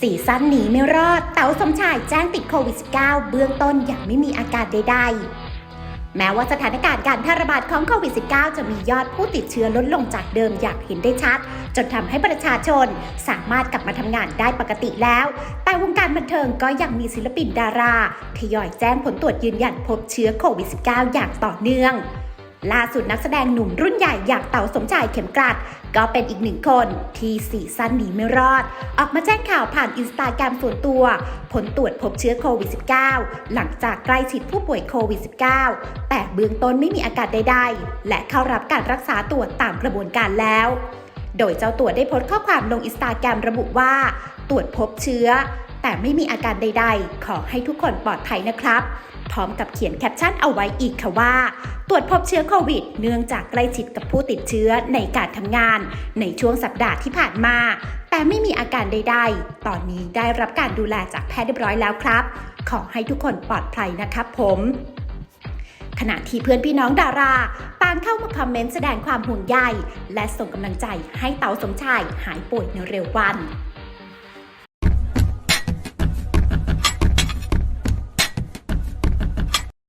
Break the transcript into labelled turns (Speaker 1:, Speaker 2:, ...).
Speaker 1: สี่สั้นหนีไม่รอด เต๋าสมชายแจ้งติดโควิด -19 เบื้องต้นยังไม่มีอาการใดๆ แม้ว่าสถานการณ์การแพร่ระบาดของโควิด -19 จะมียอดผู้ติดเชื้อลดลงจากเดิมอย่างเห็นได้ชัด จนทำให้ประชาชนสามารถกลับมาทำงานได้ปกติแล้ว แต่วงการบันเทิงก็ยังมีศิลปินดาราทยอยแจ้งผลตรวจยืนยันพบเชื้อโควิด -19 อย่างต่อเนื่อง ล่าสุดนักแสดงหนุ่มรุ่นใหญ่อย่างเต๋าสมชายเข็มกลัด ก็เป็นอีกหนึ่งคนที่สี่สั้นหนีไม่รอด ออกมาแจ้งข่าวผ่านอินสตาแกรมส่วนตัว ผลตรวจพบเชื้อโควิด -19 หลังจากใกล้ชิดผู้ป่วยโควิด -19 แต่เบื้องต้นไม่มีอาการใดๆ และเข้ารับการรักษาตัวตามกระบวนการแล้ว โดยเจ้าตัวได้โพสต์ข้อความลงอินสตาแกรมระบุว่า ตรวจพบเชื้อ แต่ไม่มีอาการใด ๆ ขอให้ทุกคนปลอดภัยนะครับ พร้อมกับเขียนแคปชั่นเอาไว้อีกค่ะว่า ตรวจพบเชื้อโควิด เนื่องจากใกล้ชิดกับผู้ติดเชื้อในการทำงาน ในช่วงสัปดาห์ที่ผ่านมา แต่ไม่มีอาการใดๆ ตอนนี้ได้รับการดูแลจากแพทย์เรียบร้อยแล้วครับ ขอให้ทุกคนปลอดภัยนะครับผมขณะที่เพื่อนพี่น้องดาราต่างเข้ามาคอมเมนต์แสดงความห่วงใยและส่งกำลังใจให้เต๋าสมชายหายป่วยในเร็ววัน